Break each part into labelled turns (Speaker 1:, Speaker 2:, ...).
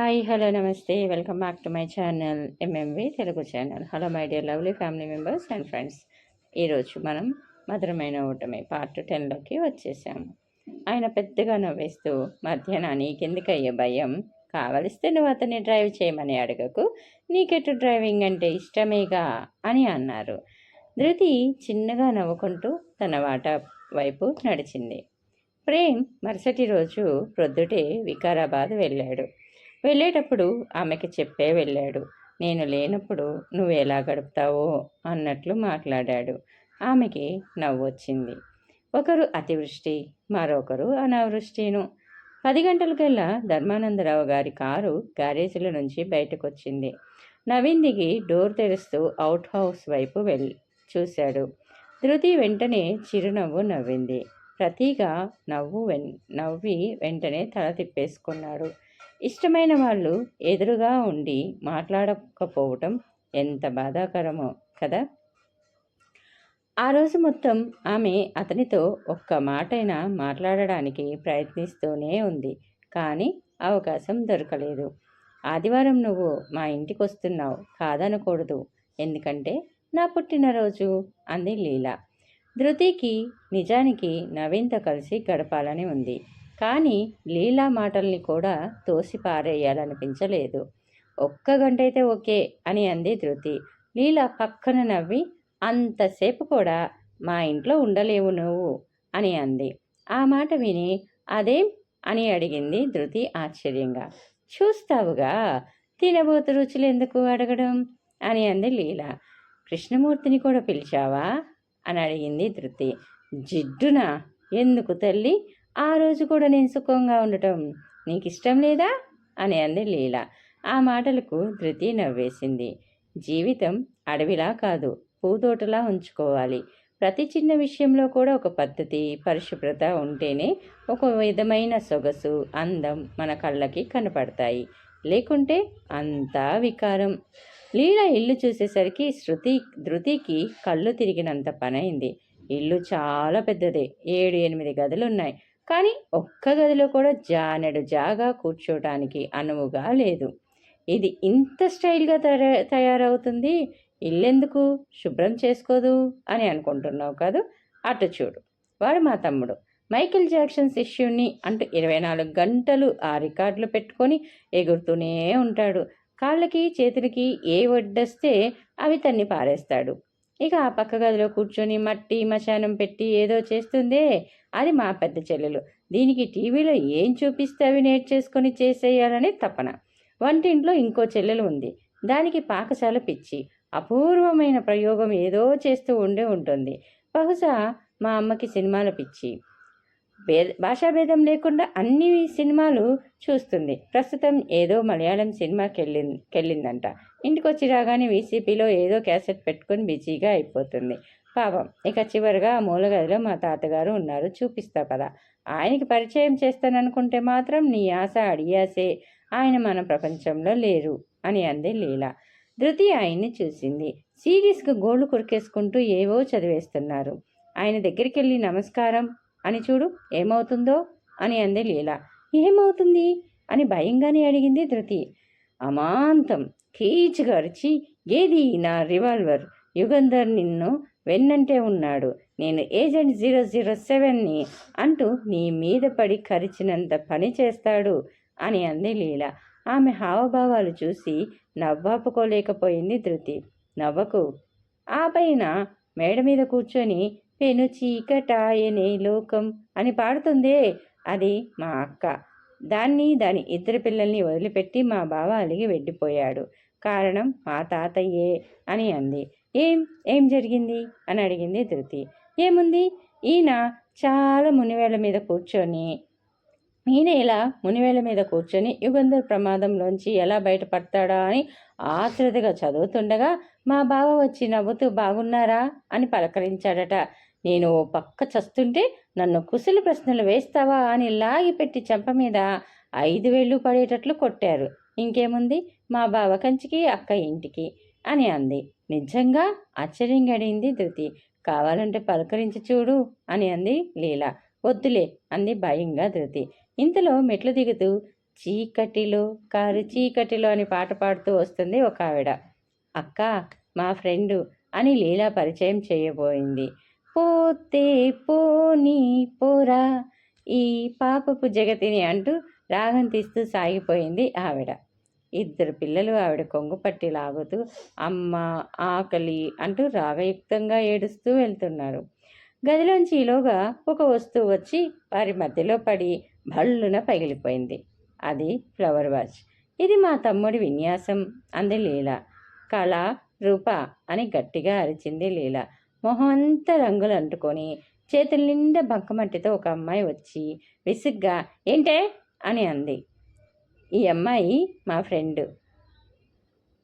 Speaker 1: Hi hello namaste. Welcome back to my channel MMV Telugu channel. Hello my dear lovely family members and friends. ఈరోజు మనం మధురమైన ఓటమి part టెన్లోకి వచ్చేసాము. ఆయన పెద్దగా నవ్వేస్తూ మధ్యాహ్నం నీకెందుకయ్యే భయం? కావలిస్తే నువ్వు అతన్ని డ్రైవ్ చేయమని అడగకు. నీకెటు డ్రైవింగ్ అంటే ఇష్టమేగా? అని అన్నారు. ధృతి చిన్నగా నవ్వుకుంటూ తన వాటా వైపు నడిచింది. ప్రేమ్ మరుసటి రోజు ప్రొద్దుటే వికారాబాద్ వెళ్ళాడు. వెళ్ళేటప్పుడు ఆమెకి చెప్పే వెళ్ళాడు. నేను లేనప్పుడు నువ్వు ఎలా గడుపుతావో అన్నట్లు మాట్లాడాడు. ఆమెకి నవ్వొచ్చింది ఒకరు అతివృష్టి మరొకరు అనావృష్టిను. పది గంటలకల్లా ధర్మానందరావు గారి కారు గ్యారేజీల నుంచి బయటకొచ్చింది. నవీన్ దిగి డోర్ తెరుస్తూ అవుట్ హౌస్ వైపు వెళ్ళి చూశాడు. ధృతి వెంటనే చిరునవ్వు నవ్వింది. ప్రతిగా నవ్వు వెన్ నవ్వి వెంటనే తల తిప్పేసుకున్నాడు. ఇష్టమైన వాళ్ళు ఎదురుగా ఉండి మాట్లాడకపోవటం ఎంత బాధాకరమో కదా? ఆ రోజు మొత్తం ఆమె అతనితో ఒక్క మాటైనా మాట్లాడడానికి ప్రయత్నిస్తూనే ఉంది. కానీ అవకాశం దొరకలేదు. ఆదివారం నువ్వు మా ఇంటికి వస్తున్నావు కాదనకూడదు. ఎందుకంటే నా పుట్టినరోజు అంది లీల. ధృతికి నిజానికి నవీన్తో కలిసి గడపాలని ఉంది. కానీ లీలా మాటల్ని కూడా తోసి పారేయాలనిపించలేదు ఒక్క గంట అయితే ఓకే అని అంది ధృతి. లీల పక్కన నవ్వి అంతసేపు కూడా మా ఇంట్లో ఉండలేవు నువ్వు అని అంది. ఆ మాట విని అదేం? అని అడిగింది ధృతి ఆశ్చర్యంగా. చూస్తావుగా తినబోతు రుచులు ఎందుకు అడగడం? అని అంది లీల. కృష్ణమూర్తిని కూడా పిలిచావా? అని అడిగింది ధృతి. జిడ్డున? ఎందుకు తల్లి? ఆ రోజు కూడా నేను సుఖంగా ఉండటం నీకు ఇష్టం లేదా? అని అంది లీల. ఆ మాటలకు ధృతి నవ్వేసింది. జీవితం అడవిలా కాదు పూతోటలా ఉంచుకోవాలి. ప్రతి చిన్న విషయంలో కూడా ఒక పద్ధతి పరిశుభ్రత ఉంటేనే ఒక విధమైన సొగసు అందం మన కళ్ళకి కనపడతాయి. లేకుంటే అంతా వికారం. లీల ఇల్లు చూసేసరికి శృతి ధృతికి కళ్ళు తిరిగినంత పనైంది. ఇల్లు చాలా పెద్దదే ఏడు ఎనిమిది గదులు ఉన్నాయి కానీ ఒక్క గదిలో కూడా జానెడు జాగా కూర్చోటానికి అనువుగా లేదు. ఇది ఇంత స్టైల్గా తయారవుతుంది. ఇల్లెందుకు? శుభ్రం చేసుకోదు అని అనుకుంటున్నావు కాదు? అటు చూడు. వాడు మా తమ్ముడు. మైకిల్ జాక్సన్ శిష్యుణ్ణి అంటూ ఇరవై నాలుగు గంటలు ఆ రికార్డులు పెట్టుకొని ఎగురుతూనే ఉంటాడు. కాళ్ళకి చేతులకి ఏ వడ్డొస్తే అవి తన్ని పారేస్తాడు. ఇక ఆ పక్క గదిలో కూర్చొని మట్టి మశానం పెట్టి ఏదో చేస్తుందే. అది మా పెద్ద చెల్లెలు. దీనికి టీవీలో ఏం చూపిస్తే అవి నేర్చేసుకొని చేసేయాలని తపన. వంటింట్లో ఇంకో చెల్లెలు ఉంది. దానికి పాకశాల పిచ్చి. అపూర్వమైన ప్రయోగం ఏదో చేస్తూ ఉండే ఉంటుంది. బహుశా మా అమ్మకి సినిమాల పిచ్చి. భేద భాషాభేదం లేకుండా అన్ని సినిమాలు చూస్తుంది. ప్రస్తుతం ఏదో మలయాళం సినిమాకి వెళ్ళింది వెళ్ళిందంట ఇంటికి వచ్చి రాగానే వీసీపీలో ఏదో క్యాసెట్ పెట్టుకొని బిజీగా అయిపోతుంది. పాపం. ఇక చివరిగా ఆ మూలగదిలో మా తాతగారు ఉన్నారు. చూపిస్తా కదా ఆయనకి పరిచయం చేస్తాననుకుంటే మాత్రం నీ ఆశ అడియాసే. ఆయన మన ప్రపంచంలో లేరు అని అంది లీల. ధృతి ఆయన్ని చూసింది. సీరియస్గా గోళ్ళు కొరికేసుకుంటూ ఏవో చదివేస్తున్నారు. ఆయన దగ్గరికి వెళ్ళి నమస్కారం అని చూడు ఏమవుతుందో? అని అంది లీల. ఏమవుతుంది? అని భయంగానే అడిగింది ధృతి. అమాంతం కీచుగరిచి ఏది నా రివాల్వర్? యుగంధర్ నిన్ను వెన్నంటే ఉన్నాడు. నేను ఏజెంట్ జీరో జీరో సెవెన్ని అంటూ నీ మీద పడి కరిచినంత పని చేస్తాడు అని అంది లీల. ఆమె హావభావాలు చూసి నవ్వాపుకోలేకపోయింది ధృతి. నవ్వకు ఆ పైన మేడ మీద కూర్చొని పెను చీకటాయనే లోకం అని పాడుతుందే. అది మా అక్క. దాన్ని దాని ఇద్దరు పిల్లల్ని వదిలిపెట్టి మా బావ అలిగి వెళ్ళిపోయాడు. కారణం మా తాతయ్యే అని అంది. ఏం? ఏం జరిగింది? అని అడిగింది ధృతి. ఏముంది? ఈయన చాలా మునివేళ్ళ మీద కూర్చొని ఈయన ఇలా మునివేల మీద కూర్చొని యుగంధర్ ప్రమాదంలోంచి ఎలా బయటపడతాడా అని ఆతృతగా చదువుతుండగా మా బావ వచ్చి నవ్వుతూ బాగున్నారా? అని పలకరించాడట. నేను ఓ పక్క చస్తుంటే నన్ను కుశల ప్రశ్నలు వేస్తావా అని లాగిపెట్టి చెంప మీద ఐదు వేళ్ళు పడేటట్లు కొట్టారు. ఇంకేముంది? మా బావ కంచికి అక్క ఇంటికి అని అంది. నిజంగా ఆశ్చర్యంగా అడిగింది ధృతి. కావాలంటే పలకరించి చూడు అని అంది లీల. వద్దులే అంది భయంగా ధృతి. ఇంతలో మెట్లు దిగుతూ చీకటిలో కారు చీకటిలో అని పాట పాడుతూ వస్తుంది ఒక ఆవిడ. అక్క మా ఫ్రెండు అని లీలా పరిచయం చేయబోయింది. పోతే పోనీ పోరా. ఈ పాపపు జగతిని అంటూ రాగం తీస్తూ సాగిపోయింది ఆవిడ. ఇద్దరు పిల్లలు ఆవిడ కొంగు పట్టి లాగుతూ అమ్మ ఆకలి అంటూ రాగయుక్తంగా ఏడుస్తూ వెళ్తున్నారు. గదిలోంచి ఈలోగా ఒక వస్తువు వచ్చి వారి మధ్యలో పడి భళ్ళున పగిలిపోయింది. అది ఫ్లవర్ వాచ్. ఇది మా తమ్ముడి విన్యాసం అంది లీల. కళ రూప అని గట్టిగా అరిచింది లీల. మొహం అంతా రంగులు అంటుకొని చేతుల నిండా బంకమట్టితో ఒక అమ్మాయి వచ్చి విసుగ్గా ఏంటే? అని అంది. ఈ అమ్మాయి మా ఫ్రెండ్.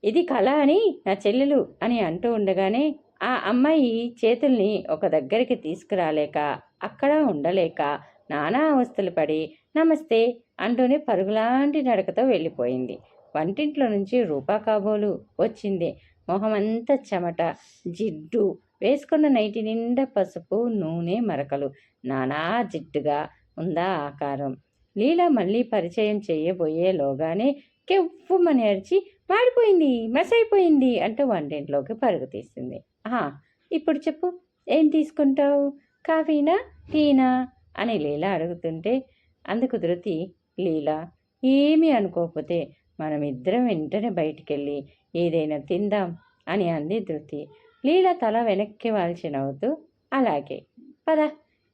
Speaker 1: ఇది కళ అని నా చెల్లెలు అని అంటూ ఉండగానే ఆ అమ్మాయి చేతుల్ని ఒక దగ్గరికి తీసుకురాలేక అక్కడ ఉండలేక నానా అవస్థలు పడి నమస్తే అంటూనే పరుగులాంటి నడకతో వెళ్ళిపోయింది. వంటింట్లో నుంచి రూపా కాబోలు వచ్చింది. మొహమంతా చెమట జిడ్డు వేసుకున్న నైటి నిండా పసుపు నూనె మరకలు. నానా జిడ్డుగా ఉందా ఆకారం. లీల మళ్ళీ పరిచయం చేయబోయేలోగానే కెవ్వమని అరిచి మాడిపోయింది మెస్ అయిపోయింది అంటూ వంటింట్లోకి పరుగు తీసింది. ఆహా ఇప్పుడు చెప్పు ఏం తీసుకుంటావు? కాఫీనా టీనా? అని లీల అడుగుతుంటే అందుకు ధృతి లీల ఏమీ అనుకోకపోతే మనమిద్దరం వెంటనే బయటికెళ్ళి ఏదైనా తిందాం అని అంది ధృతి. లీల తల వెనక్కి వాల్చి నవ్వుతూ అలాగే పద.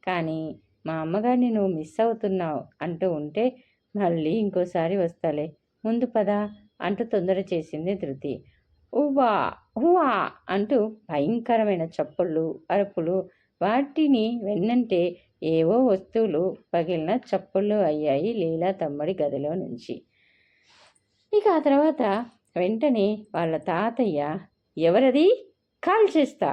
Speaker 1: కానీ మా అమ్మగారిని నువ్వు మిస్ అవుతున్నావు అంటూ ఉంటే మళ్ళీ ఇంకోసారి వస్తాలే. ముందు పద అంటూ తొందర చేసింది ధృతి. ఉవా ఉవా అంటూ భయంకరమైన చప్పుళ్ళు అరుపులు వాటిని వెన్నంటే ఏవో వస్తువులు పగిలిన చప్పుళ్ళు అయ్యాయి లీలా తమ్ముడి గదిలో నుంచి. ఇక ఆ తర్వాత వెంటనే వాళ్ళ తాతయ్య ఎవరది? కాల్ చేస్తా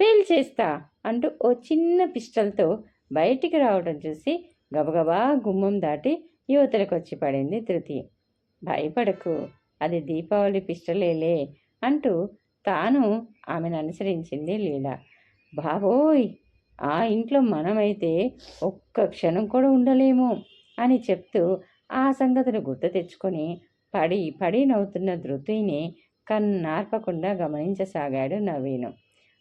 Speaker 1: పేల్ చేస్తా అంటూ ఓ చిన్న పిస్టల్తో బయటికి రావడం చూసి గబగబా గుమ్మం దాటి యువతలకు వచ్చి పడింది ధృతి. భయపడకు అది దీపావళి పిస్టలేలే అంటూ తాను ఆమెను అనుసరించింది లీల. బాబోయ్ ఆ ఇంట్లో మనమైతే ఒక్క క్షణం కూడా ఉండలేము అని చెప్తూ ఆ సంగతిని గుర్తు తెచ్చుకొని పడి పడి నవ్వుతున్న ధృతిని కన్నార్పకుండా గమనించసాగాడు నవీను.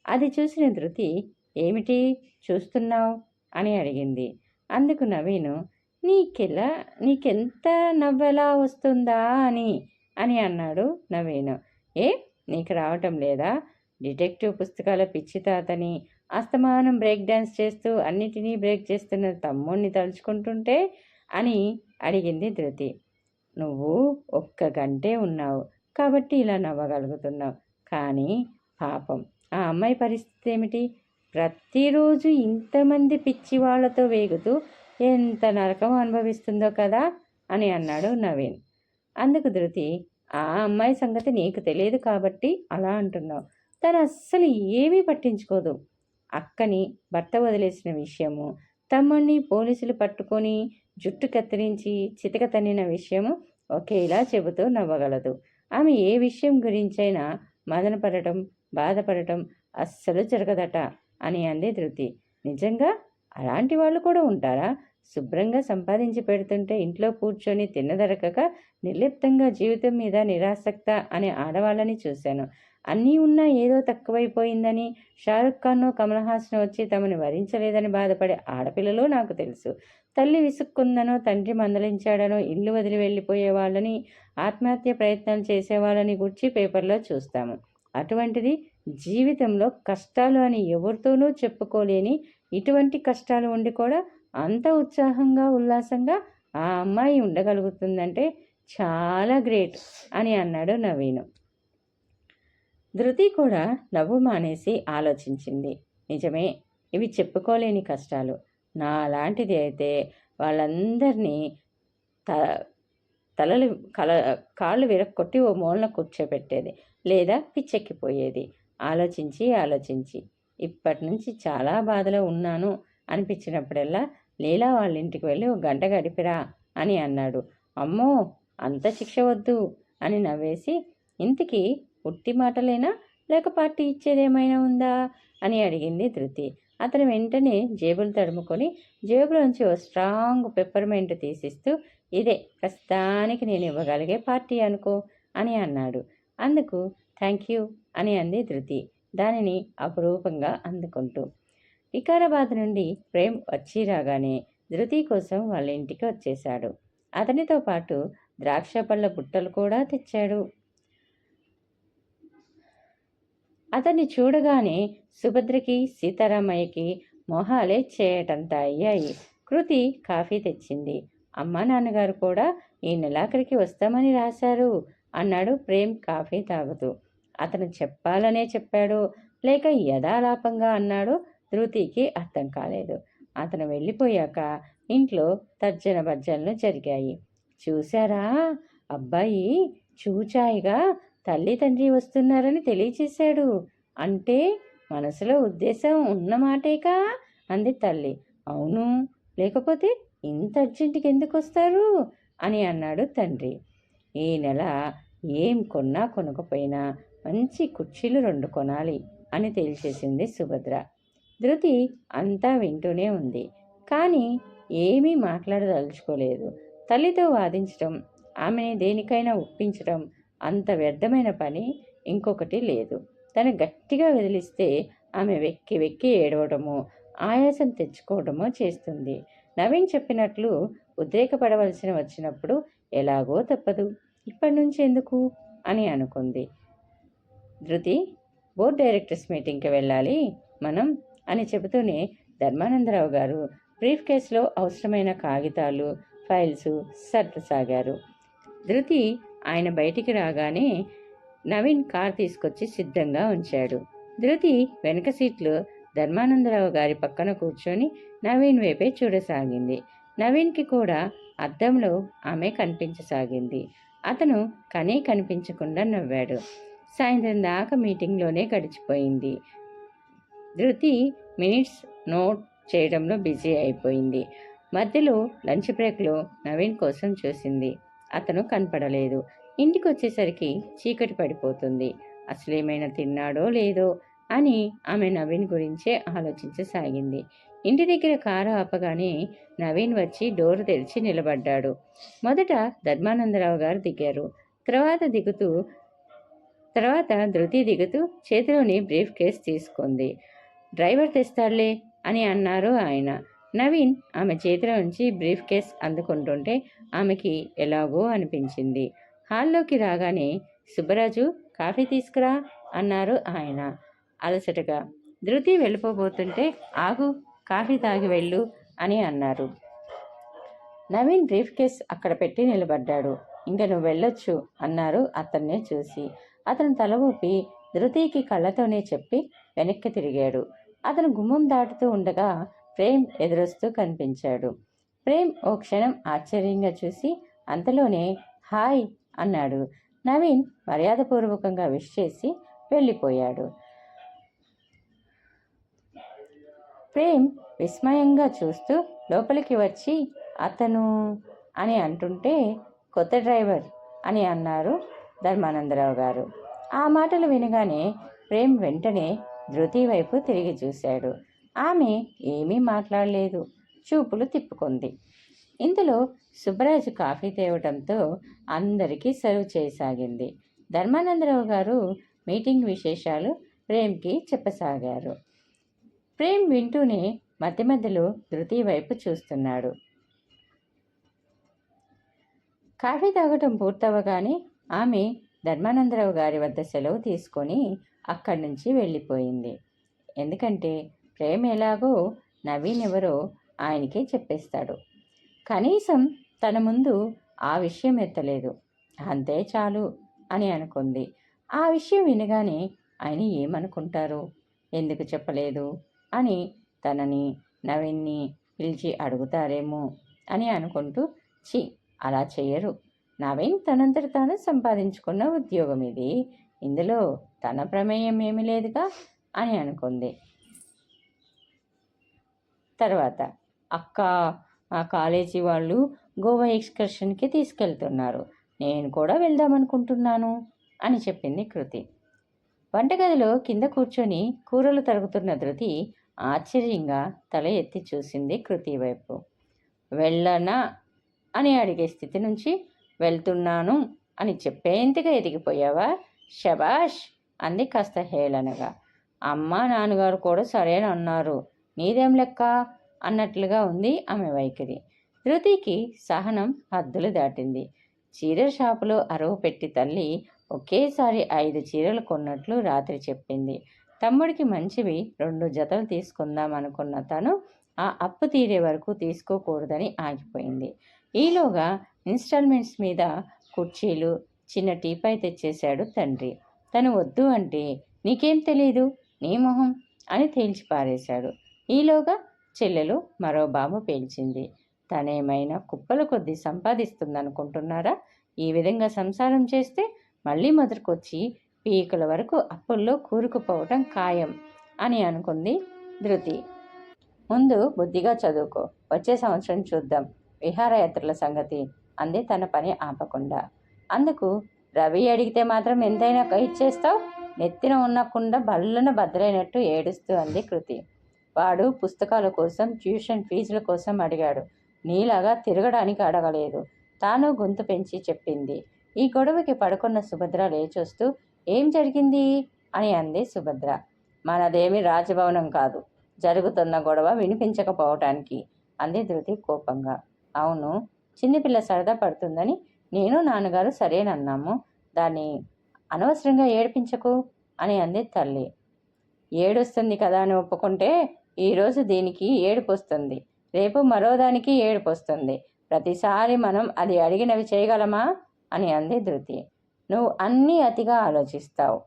Speaker 1: అది చూసిన ధృతి ఏమిటి? చూస్తున్నావు? అని అడిగింది. అందుకు నవీను నీకెలా నీకెంత నవ్వెలా వస్తుందా అని అని అన్నాడు నవీను. ఏ నీకు రావటం లేదా? డిటెక్టివ్ పుస్తకాల పిచ్చి తాతని అస్తమానం బ్రేక్ డ్యాన్స్ చేస్తూ అన్నిటినీ బ్రేక్ చేస్తున్న తమ్ముణ్ణి తలుచుకుంటుంటే? అని అడిగింది ధృతి. నువ్వు ఒక్క గంటే ఉన్నావు. కాబట్టి ఇలా నవ్వగలుగుతున్నావు. కానీ పాపం. ఆ అమ్మాయి పరిస్థితి ఏమిటి? ప్రతిరోజు ఇంతమంది పిచ్చి వాళ్ళతో వేగుతూ ఎంత నరకం అనుభవిస్తుందో కదా అని అన్నాడు నవీన్. అందుకు ధృతి ఆ అమ్మాయి సంగతి నీకు తెలియదు కాబట్టి అలా అంటున్నావు. తను అస్సలు ఏమీ పట్టించుకోదు. అక్కని భర్త వదిలేసిన విషయము తమ్ముణ్ణి పోలీసులు పట్టుకొని జుట్టు కత్తిరించి చితక తన్నిన విషయము ఒకేలా చెబుతూ నవ్వగలదు. ఆమె ఏ విషయం గురించైనా మదనపడటం బాధపడటం అస్సలు జరగదట అని అంది ధృతి. నిజంగా? అలాంటి వాళ్ళు కూడా ఉంటారా? శుభ్రంగా సంపాదించి పెడుతుంటే ఇంట్లో కూర్చొని తిన్నదరకక నిర్లిప్తంగా జీవితం మీద నిరాసక్త అనే ఆడవాళ్ళని చూశాను. అన్నీ ఉన్నా ఏదో తక్కువైపోయిందని షారుఖ్ ఖాన్ కమల్ హాసన్ వచ్చి తమని వరించలేదని బాధపడే ఆడపిల్లలు నాకు తెలుసు. తల్లి విసుక్కుందనో తండ్రి మందలించాడనో ఇల్లు వదిలి వెళ్ళిపోయే వాళ్ళని ఆత్మహత్య ప్రయత్నాలు చేసేవాళ్ళని గుర్చి పేపర్లో చూస్తాము. అటువంటిది జీవితంలో కష్టాలు అని ఎవరితోనూ చెప్పుకోలేని ఇటువంటి కష్టాలు ఉండి కూడా అంత ఉత్సాహంగా ఉల్లాసంగా ఆ అమ్మాయి ఉండగలుగుతుందంటే చాలా గ్రేట్ అని అన్నాడు నవీను. ధృతి కూడా నవ్వు మానేసి ఆలోచించింది. నిజమే ఇవి చెప్పుకోలేని కష్టాలు. నా లాంటిది అయితే వాళ్ళందరినీ త తలలు కల కాళ్ళు విరక్కొట్టి ఓ మూలన కూర్చోబెట్టేది లేదా పిచ్చెక్కిపోయేది. ఆలోచించి ఆలోచించి. ఇప్పటి నుంచి చాలా బాధలో ఉన్నాను అనిపించినప్పుడల్లా లీలా వాళ్ళ ఇంటికి వెళ్ళి ఒక గంట గడిపిరా అని అన్నాడు. అమ్మో అంత శిక్ష వద్దు అని నవ్వేసి ఇంటికి ఉట్టి మాటలేనా? లేక పార్టీ ఇచ్చేదేమైనా ఉందా? అని అడిగింది ధృతి. అతను వెంటనే జేబులు తడుముకొని జేబులోంచి ఓ స్ట్రాంగ్ పెప్పర్మెంట్ తీసిస్తూ ఇదే ప్రస్తుతానికి నేను ఇవ్వగలిగే పార్టీ అనుకో అని అన్నాడు. అందుకు థ్యాంక్ యూ అని అంది ధృతి దానిని అపురూపంగా అందుకుంటూ. వికారాబాద్ నుండి ప్రేమ్ వచ్చి రాగానే ధృతి కోసం వాళ్ళ ఇంటికి వచ్చేశాడు. అతనితో పాటు ద్రాక్ష పళ్ళ బుట్టలు కూడా తెచ్చాడు. అతన్ని చూడగానే సుభద్రకి సీతారామయ్యకి మొహాలే చేయటంత అయ్యాయి కృతి కాఫీ తెచ్చింది. అమ్మా నాన్నగారు కూడా ఈ నెలాఖరికి వస్తామని రాశారు అన్నాడు ప్రేమ్ కాఫీ తాగుతూ. అతను చెప్పాలనే చెప్పాడు. లేక యథాలాపంగా అన్నాడు ధృతికి అర్థం కాలేదు. అతను వెళ్ళిపోయాక ఇంట్లో తర్జన భర్జనలు జరిగాయి. చూశారా? అబ్బాయి చూచాయిగా తల్లి తండ్రి వస్తున్నారని తెలియచేశాడు. అంటే మనసులో ఉద్దేశం ఉన్నమాటేకా అంది తల్లి. అవును. లేకపోతే ఇంత అర్జెంటుకి ఎందుకు వస్తారు? అని అన్నాడు తండ్రి. ఈ నెల ఏం కొన్నా కొనకపోయినా మంచి కుర్చీలు రెండు కొనాలి అని తేల్చేసింది సుభద్ర. ధృతి అంతా వింటూనే ఉంది. కానీ ఏమీ మాట్లాడదలుచుకోలేదు. తల్లితో వాదించడం ఆమెని దేనికైనా ఒప్పించడం అంత వ్యర్థమైన పని ఇంకొకటి లేదు. తను గట్టిగా వదిలిస్తే ఆమె వెక్కి వెక్కి ఏడవడమో ఆయాసం తెచ్చుకోవడమో చేస్తుంది. నవీన్ చెప్పినట్లు ఉద్రేకపడవలసిన వచ్చినప్పుడు ఎలాగో తప్పదు. ఇప్పటి నుంచి ఎందుకు? అని అనుకుంది. ధృతి బోర్డ్ డైరెక్టర్స్ మీటింగ్కి వెళ్ళాలి మనం అని చెబుతూనే ధర్మానందరావు గారు బ్రీఫ్ కేసులో అవసరమైన కాగితాలు ఫైల్స్ సర్దసాగారు. ధృతి ఆయన బయటికి రాగానే నవీన్ కార్ తీసుకొచ్చి సిద్ధంగా ఉంచాడు. ధృతి వెనక సీట్లో ధర్మానందరావు గారి పక్కన కూర్చొని నవీన్ వైపే చూడసాగింది. నవీన్కి కూడా అద్దంలో ఆమె కనిపించసాగింది. అతను కనీ కనిపించకుండా నవ్వాడు. సాయంత్రం దాకా మీటింగ్లోనే గడిచిపోయింది. ధృతి మినిట్స్ నోట్ చేయడంలో బిజీ అయిపోయింది. మధ్యలో లంచ్ బ్రేక్లో నవీన్ కోసం చూసింది. అతను కనపడలేదు. ఇంటికి వచ్చేసరికి చీకటి పడిపోతుంది. అసలేమైనా తిన్నాడో లేదో అని ఆమె నవీన్ గురించే ఆలోచించసాగింది. ఇంటి దగ్గర కారు ఆపగానే నవీన్ వచ్చి డోర్ తెరిచి నిలబడ్డాడు. మొదట ధర్మానందరావు గారు దిగారు. తర్వాత దిగుతూ తర్వాత ధృతి దిగుతూ చేతిలోని బ్రీఫ్ కేస్ తీసుకుంది. డ్రైవర్ తెస్తాడులే అని అన్నారు ఆయన. నవీన్ ఆమె చేతిలో నుంచి బ్రీఫ్ కేస్ అందుకుంటుంటే ఆమెకి ఎలాగో అనిపించింది. హాల్లోకి రాగానే సుబ్బరాజు కాఫీ తీసుకురా అన్నారు ఆయన. అలసటగా ధృతి వెళ్ళిపోబోతుంటే ఆగు కాఫీ తాగి వెళ్ళు అని అన్నారు. నవీన్ బ్రీఫ్ కేస్ అక్కడ పెట్టి నిలబడ్డాడు. ఇంకా నువ్వు వెళ్ళొచ్చు అన్నారు అతన్నే చూసి. అతను తల ఊపి ధృతికి కళ్ళతోనే చెప్పి వెనక్కి తిరిగాడు. అతను గుమ్మం దాటుతూ ఉండగా ప్రేమ్ ఎదురొస్తూ కనిపించాడు. ప్రేమ్ ఓ క్షణం ఆశ్చర్యంగా చూసి అంతలోనే హాయ్ అన్నాడు. నవీన్ మర్యాదపూర్వకంగా విష్ చేసి వెళ్ళిపోయాడు. ప్రేమ్ విస్మయంగా చూస్తూ లోపలికి వచ్చి అతను అని అంటుంటే కొత్త డ్రైవర్ అని అన్నారు ధర్మానందరావు గారు. ఆ మాటలు వినగానే ప్రేమ్ వెంటనే ధృతి వైపు తిరిగి చూశాడు. ఆమె ఏమీ మాట్లాడలేదు. చూపులు తిప్పుకుంది. ఇంతలో సుబ్బరాజు కాఫీ తేవడంతో అందరికీ సర్వ్ చేయసాగింది. ధర్మానందరావు గారు మీటింగ్ విశేషాలు ప్రేమ్కి చెప్పసాగారు. ప్రేమ్ వింటూనే మధ్య మధ్యలో ధృతి వైపు చూస్తున్నాడు. కాఫీ తాగటం పూర్తవగానే ఆమె ధర్మానందరావు గారి వద్ద సెలవు తీసుకొని అక్కడి నుంచి వెళ్ళిపోయింది. ఎందుకంటే ప్రేమ ఎలాగో నవీన్ ఎవరో ఆయనకే చెప్పేస్తాడు. కనీసం తన ముందు ఆ విషయం ఎత్తలేదు. అంతే చాలు అని అనుకుంది. ఆ విషయం వినగానే ఆయన ఏమనుకుంటారు? ఎందుకు చెప్పలేదు? అని తనని నవీన్ని పిలిచి అడుగుతారేమో అని అనుకుంటూ చి అలా చేయరు. నవీన్ తనంతట తాను సంపాదించుకున్న ఉద్యోగం ఇది. ఇందులో తన ప్రమేయం ఏమీ లేదుగా అని అనుకుంది. తర్వాత అక్క ఆ కాలేజీ వాళ్ళు గోవా ఎక్స్కర్షన్కి తీసుకెళ్తున్నారు. నేను కూడా వెళ్దామనుకుంటున్నాను అని చెప్పింది కృతి. వంటగదిలో కింద కూర్చొని కూరలు తరుగుతున్న ధృతి ఆశ్చర్యంగా తల ఎత్తి చూసింది కృతి వైపు. వెళ్ళనా? అని అడిగే స్థితి నుంచి వెళ్తున్నాను అని చెప్పేంతగా ఎదిగిపోయావా? శబాష్ అంది కాస్త హేళనగా. అమ్మ నాన్నగారు కూడా సరేనన్నారు. అన్నారు నీదేం లెక్క? అన్నట్లుగా ఉంది ఆమె వైఖరి. ధృతికి సహనం హద్దులు దాటింది. చీర షాపులో అరువు పెట్టి తల్లి ఒకేసారి ఐదు చీరలు కొన్నట్లు రాత్రి చెప్పింది. తమ్ముడికి మంచివి రెండు జతలు తీసుకుందాం అనుకున్న తను ఆ అప్పు తీరే వరకు తీసుకోకూడదని ఆగిపోయింది. ఈలోగా ఇన్స్టాల్మెంట్స్ మీద కుర్చీలు చిన్న టీపై తెచ్చేశాడు తండ్రి. తను వద్దు అంటే నీకేం తెలీదు? నీ మొహం అని తేల్చి పారేశాడు. ఈలోగా చెల్లెలు మరో బాబు పేల్చింది. తనేమైనా కుప్పల కొద్దీ సంపాదిస్తుందనుకుంటున్నారా? ఈ విధంగా సంసారం చేస్తే మళ్ళీ మొదటికొచ్చి పీకల వరకు అప్పుల్లో కూరుకుపోవటం ఖాయం అని అనుకుంది ధృతి. ముందు బుద్ధిగా చదువుకో వచ్చే సంవత్సరం చూద్దాం విహారయాత్రల సంగతి అంది తన పని ఆపకుండా. అందుకు రవి అడిగితే మాత్రం ఎంతైనా ఇచ్చేస్తావు నెత్తిన ఉన్నకుండా బల్లున బద్దలైనట్టు ఏడుస్తూ అంది కృతి. వాడు పుస్తకాల కోసం ట్యూషన్ ఫీజుల కోసం అడిగాడు. నీలాగా తిరగడానికి అడగలేదు. తాను గొంతు పెంచి చెప్పింది. ఈ గొడవకి పడుకున్న సుభద్ర లేచొస్తూ ఏం జరిగింది? అని అంది సుభద్ర. మనదేమి రాజభవనం కాదు. జరుగుతున్న గొడవ వినిపించకపోవటానికి అంది ధృతి కోపంగా. అవును చిన్నపిల్ల సరదా పడుతుందని నేను నాన్నగారు సరేనన్నాము. దాన్ని అనవసరంగా ఏడిపించకు అని అంది తల్లి. ఏడుస్తుంది కదా అని ఒప్పుకుంటే ఈరోజు దీనికి ఏడుపు వస్తుంది రేపు మరోదానికి ఏడుపు వస్తుంది ప్రతిసారి మనం అది అడిగినవి చేయగలమా? అని అంది ధృతి. నువ్వు అన్నీ అతిగా ఆలోచిస్తావు.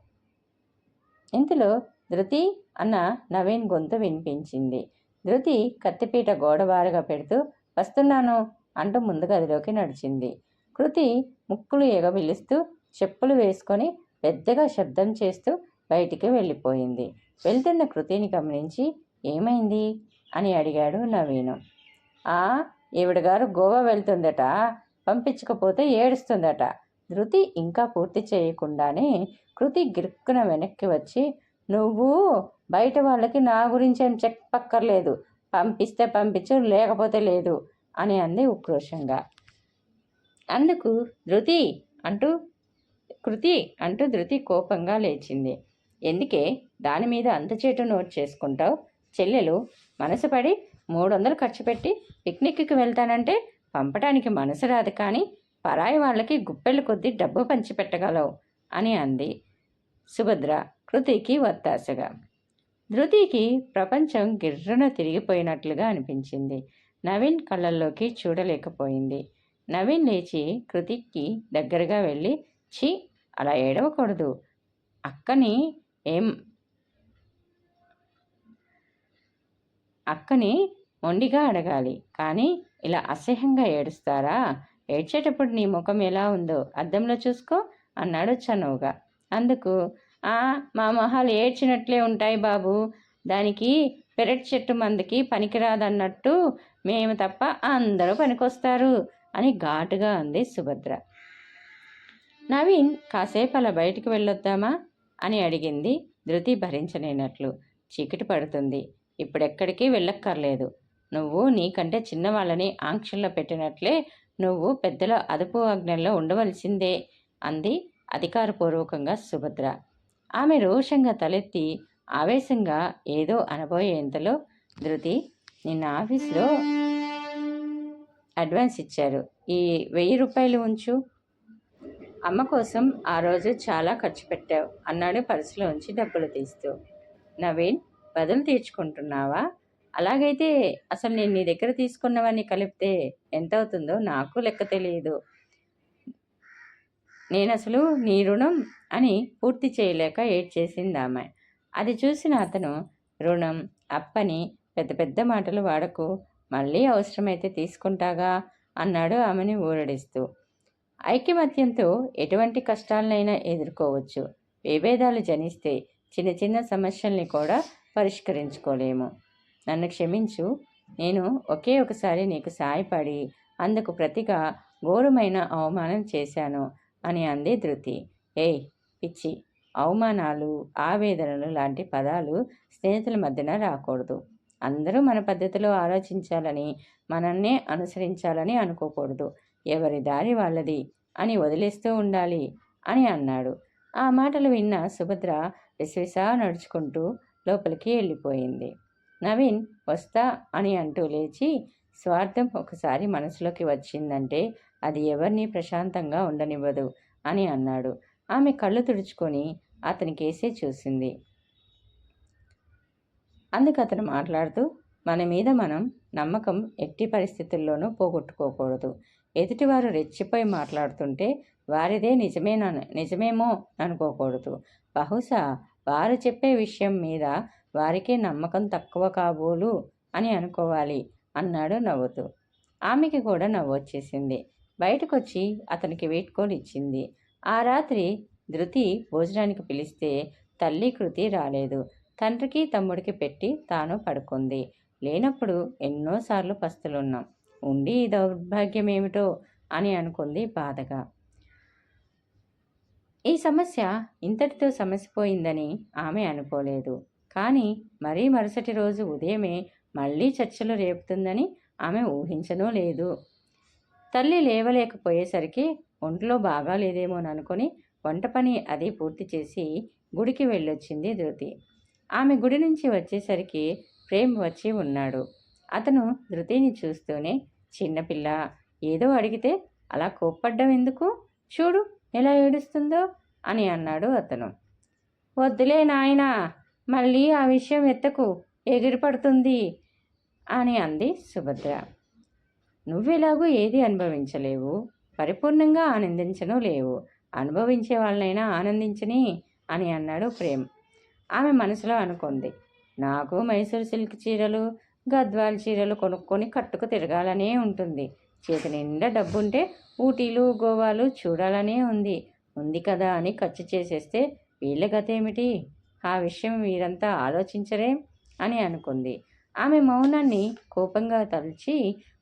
Speaker 1: ఇంతలో ధృతి అన్న నవీన్ గొంతు వినిపించింది. ధృతి కత్తిపీట గోడవారుగా పెడుతూ వస్తున్నాను అంటూ ముందు గదిలోకి నడిచింది. కృతి ముక్కులు ఎగబిలుస్తూ చెప్పులు వేసుకొని పెద్దగా శబ్దం చేస్తూ బయటికి వెళ్ళిపోయింది. వెళ్తున్న కృతిని గమనించి ఏమైంది? అని అడిగాడు నవీను. ఆ ఈవిడగారు గోవా వెళ్తుందట. పంపించకపోతే ఏడుస్తుందట. ధృతి ఇంకా పూర్తి చేయకుండానే కృతి గిరుక్కున వెనక్కి వచ్చి నువ్వు బయట వాళ్ళకి నా గురించి ఏం చెప్పక్కర్లేదు పంపిస్తే పంపించు లేకపోతే లేదు అని అంది ఉక్రోషంగా. అందుకు ధృతి అంటూ కృతి అంటూ ధృతి కోపంగా లేచింది. ఎందుకే? దాని మీద అంత చేటు నోట్ చేసుకుంటావు? చెల్లెలు మనసు పడి మూడు వందలు ఖర్చు పెట్టి పిక్నిక్కి వెళ్తానంటే పంపడానికి మనసు రాదు కానీ పరాయి వాళ్ళకి గుప్పెళ్ళు కొద్దీ డబ్బు పంచిపెట్టగలవు అని అంది. సుభద్ర కృతికి వత్తాసగా. ధృతికి ప్రపంచం గిర్రున తిరిగిపోయినట్లుగా అనిపించింది. నవీన్ కళ్ళల్లోకి చూడలేకపోయింది. నవీన్ లేచి కృతికి దగ్గరగా వెళ్ళి ఛీ అలా ఏడవకూడదు. అక్కని ఏం అక్కని మొండిగా అడగాలి. కానీ ఇలా అసహ్యంగా ఏడుస్తారా? ఏడ్చేటప్పుడు నీ ముఖం ఎలా ఉందో అద్దంలో చూసుకో అన్నాడు చనువుగా. అందుకు ఆ మా మొహాలు ఏడ్చినట్లే ఉంటాయి బాబు. దానికి పెరటి చెట్టు మందికి పనికిరాదన్నట్టు మేము తప్ప అందరూ పనికొస్తారు అని ఘాటుగా అంది సుభద్ర. నవీన్ కాసేపు అలా బయటికి వెళ్ళొద్దామా? అని అడిగింది. ధృతి భరించలేనట్లు. చీకటి పడుతుంది. ఇప్పుడెక్కడికి వెళ్ళక్కర్లేదు. నువ్వు నీకంటే చిన్నవాళ్ళని ఆంక్షల్లో పెట్టినట్లే నువ్వు పెద్దల అదుపు ఆజ్ఞల్లో ఉండవలసిందే అంది అధికారపూర్వకంగా సుభద్ర. ఆమె రోషంగా తలెత్తి ఆవేశంగా ఏదో అనబోయేంతలో ధృతి నిన్న ఆఫీస్లో అడ్వాన్స్ ఇచ్చారు. ఈ వెయ్యి రూపాయలు ఉంచు. అమ్మ కోసం ఆ రోజు చాలా ఖర్చు పెట్టావు అన్నాడు పర్సులో ఉంచి డబ్బులు తీస్తూ. నవీన్ బదులు తీర్చుకుంటున్నావా? అలాగైతే అసలు నేను నీ దగ్గర తీసుకున్నవన్నీ కలిపితే ఎంత అవుతుందో నాకు లెక్క తెలియదు నేను అసలు నీ రుణం అని పూర్తి చేయలేక ఏడ్చేసింది ఆమె. అది చూసిన అతను రుణం అప్పని పెద్ద పెద్ద మాటలు వాడకు మళ్ళీ అవసరమైతే తీసుకుంటాగా అన్నాడు ఆమెని ఊరడిస్తూ. ఐక్యమత్యంతో ఎటువంటి కష్టాలనైనా ఎదుర్కోవచ్చు. విభేదాలు జనిస్తే చిన్న చిన్న సమస్యల్ని కూడా పరిష్కరించుకోలేము. నన్ను క్షమించు. నేను ఒకే ఒకసారి నీకు సాయపడి అందుకు ప్రతిగా ఘోరమైన అవమానం చేశాను అని అంది ధృతి. ఏయ్ పిచ్చి. అవమానాలు ఆవేదనలు లాంటి పదాలు స్నేహితుల మధ్యన రాకూడదు. అందరూ మన పద్ధతిలో ఆలోచించాలని మనన్నే అనుసరించాలని అనుకోకూడదు. ఎవరి దారి వాళ్ళది అని వదిలేస్తూ ఉండాలి అని అన్నాడు. ఆ మాటలు విన్న సుభద్ర విశ్వసా నడుచుకుంటూ లోపలికి వెళ్ళిపోయింది. నవీన్ వస్తా అని అంటూ లేచి స్వార్థం ఒకసారి మనసులోకి వచ్చిందంటే అది ఎవరిని ప్రశాంతంగా ఉండనివ్వదు అని అన్నాడు. ఆమె కళ్ళు తుడుచుకొని అతని కేసే చూసింది. అందుకు అతను మాట్లాడుతూ మన మీద మనం నమ్మకం ఎట్టి పరిస్థితుల్లోనూ పోగొట్టుకోకూడదు. ఎదుటివారు రెచ్చిపోయి మాట్లాడుతుంటే వారిదే నిజమేనా నిజమేమో అనుకోకూడదు. బహుశా వారు చెప్పే విషయం మీద వారికే నమ్మకం తక్కువ కాబోలు అని అనుకోవాలి అన్నాడు నవ్వుతూ. ఆమెకి కూడా నవ్వు వచ్చేసింది. బయటకొచ్చి అతనికి వీడ్కోలు ఇచ్చింది. ఆ రాత్రి ధృతి భోజనానికి పిలిస్తే తల్లి కృతి రాలేదు. తండ్రికి తమ్ముడికి పెట్టి తాను పడుకుంది. లేనప్పుడు ఎన్నోసార్లు పస్తులున్నాం. ఉండి దౌర్భాగ్యమేమిటో అని అనుకుంది బాధగా. ఈ సమస్య ఇంతటితో సమసిపోయిందని ఆమె అనుకోలేదు. కానీ మరీ మరుసటి రోజు ఉదయమే మళ్ళీ చర్చలు రేపుతుందని ఆమె ఊహించనూ లేదు. తల్లి లేవలేకపోయేసరికి ఒంట్లో బాగాలేదేమోననుకొని వంట పని అది పూర్తి చేసి గుడికి వెళ్ళొచ్చింది ధృతి. ఆమె గుడి నుంచి వచ్చేసరికి ప్రేమ్ వచ్చి ఉన్నాడు. అతను ధృతిని చూస్తూనే చిన్నపిల్ల ఏదో అడిగితే అలా కోప్పడ్డం ఎందుకు? చూడు ఎలా ఏడుస్తుందో అని అన్నాడు అతను. వద్దులే నాయనా మళ్ళీ ఆ విషయం ఎత్తకు ఎగిరిపడుతుంది అని అంది సుభద్ర. నువ్వెలాగూ ఏది అనుభవించలేవు పరిపూర్ణంగా ఆనందించను లేవు అనుభవించే వాళ్ళనైనా ఆనందించని అని అన్నాడు ప్రేమ్. ఆమె మనసులో అనుకుంది నాకు మైసూర్ సిల్క్ చీరలు గద్వాల్ చీరలు కొనుక్కొని కట్టుకు తిరగాలనే ఉంటుంది చేతి నిండా డబ్బుంటే ఊటీలు గోవాలు చూడాలనే ఉంది. ఉంది కదా అని ఖర్చు చేసేస్తే వీళ్ళ గతేమిటి? ఆ విషయం వీరంతా ఆలోచించరే అని అనుకుంది. ఆమె మౌనాన్ని కోపంగా తలిచి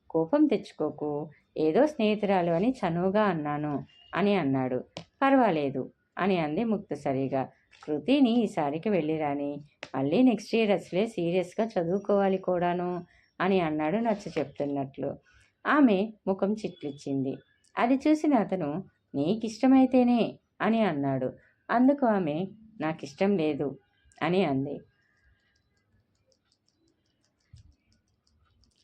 Speaker 1: కోపం తెచ్చుకోకు ఏదో స్నేహితురాలు అని చనువుగా అన్నాను అని అన్నాడు. పర్వాలేదు అని అంది ముక్తసరిగా. కృతిని ఈసారికి వెళ్ళిరాని మళ్ళీ నెక్స్ట్ ఇయర్ అసలే సీరియస్గా చదువుకోవాలి కూడాను అని అన్నాడు నచ్చ చెప్తున్నట్లు ఆమె ముఖం చిట్లిచ్చింది అది చూసిన అతను నీకిష్టమైతేనే అని అన్నాడు. అందుకు ఆమె నాకిష్టం లేదు అని అంది.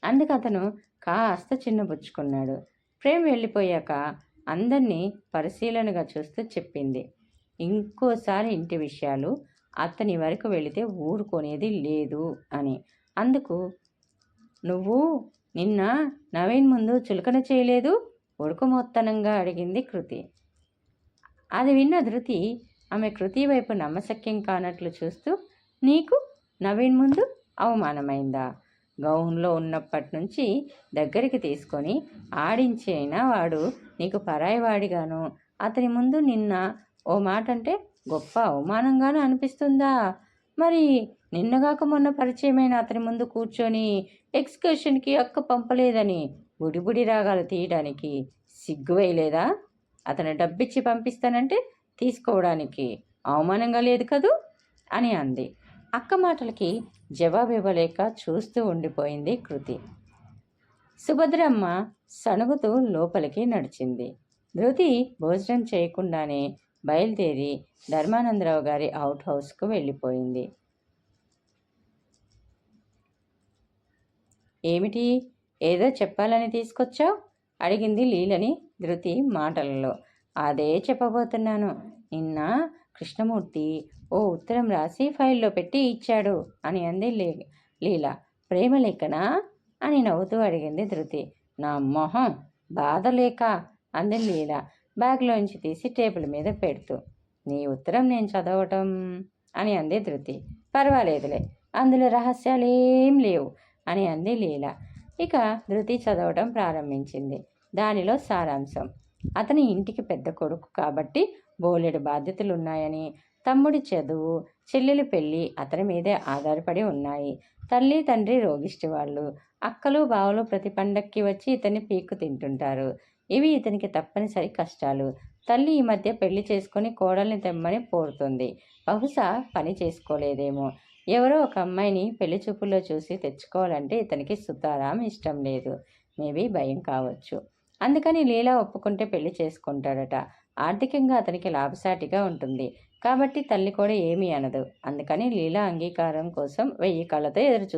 Speaker 1: అందుకు అతను కాస్త చిన్నబుచ్చుకున్నాడు ప్రేమ్ వెళ్ళిపోయాక అందరినీ పరిశీలనగా చూస్తూ చెప్పింది. ఇంకోసారి ఇంటి విషయాలు అతని వరకు వెళితే ఊరుకునేది లేదు అని. అందుకు నువ్వు నిన్న నవీన్ ముందు చులకన చేయలేదు? ఉడుకుమొత్తనంగా అడిగింది కృతి. అది విన్న ధృతి ఆమె కృతి వైపు నమ్మశక్యం కానట్లు చూస్తూ నీకు నవీన్ ముందు అవమానమైందా? గౌన్లో ఉన్నప్పటి నుంచి దగ్గరికి తీసుకొని ఆడించైనా వాడు నీకు పరాయివాడిగాను. అతని ముందు నిన్న ఓ మాట అంటే గొప్ప అవమానంగాను అనిపిస్తుందా? మరి నిన్నగాక మొన్న పరిచయమైన అతని ముందు కూర్చొని ఎక్స్కర్షన్కి అక్క పంపలేదని బుడిబుడి రాగాలు తీయడానికి సిగ్గువేయలేదా? అతను డబ్బిచ్చి పంపిస్తానంటే తీసుకోవడానికి అవమానంగా లేదు కదూ? అని అంది. అక్క మాటలకి జవాబు ఇవ్వలేక చూస్తూ ఉండిపోయింది కృతి. సుభద్రమ్మ సణుగుతూ లోపలికి నడిచింది. ధృతి భోజనం చేయకుండానే బయలుదేరి ధర్మానందరావు గారి అవుట్ హౌస్కు వెళ్ళిపోయింది. ఏమిటి? ఏదో చెప్పాలని తీసుకొచ్చావు? అడిగింది లీలని ధృతి మాటలలో. అదే చెప్పబోతున్నాను. నిన్న కృష్ణమూర్తి ఓ ఉత్తరం రాసి ఫైల్లో పెట్టి ఇచ్చాడు అని అంది లీ లీల. ప్రేమ లేఖనా అని నవ్వుతూ అడిగింది ధృతి. నా మొహం బాధ లేక అంది లీల. బ్యాగ్లోంచి తీసి టేబుల్ మీద పెడుతూ నీ ఉత్తరం నేను చదవటం అని అంది ధృతి. పర్వాలేదులే అందులో రహస్యాలేం లేవు అని అంది లీల. ఇక ధృతి చదవటం ప్రారంభించింది. దానిలో సారాంశం. అతని ఇంటికి పెద్ద కొడుకు కాబట్టి బోలెడు బాధ్యతలు ఉన్నాయని తమ్ముడి చదువు చెల్లెలు పెళ్ళి అతని మీదే ఆధారపడి ఉన్నాయి. తల్లి తండ్రి రోగిష్టి వాళ్ళు. అక్కలు బావలు ప్రతి పండక్కి వచ్చి ఇతన్ని పీక్కు తింటుంటారు. ఇవి ఇతనికి తప్పనిసరి కష్టాలు. తల్లి ఈ మధ్య పెళ్ళి చేసుకొని కోడల్ని తెమ్మని పోరుతుంది. బహుశా పని చేసుకోలేదేమో. ఎవరో ఒక అమ్మాయిని పెళ్ళి చూపుల్లో చూసి తెచ్చుకోవాలంటే ఇతనికి సుతారాం ఇష్టం లేదు. మేబీ భయం కావచ్చు. అందుకని లీలా ఒప్పుకుంటే పెళ్ళి చేసుకుంటాడట. ఆర్థికంగా అతనికి లాభసాటిగా ఉంటుంది. కాబట్టి తల్లి కూడా ఏమీ అనదు. అందుకని లీలా అంగీకారం కోసం వెయ్యి కళ్ళతో ఎదురు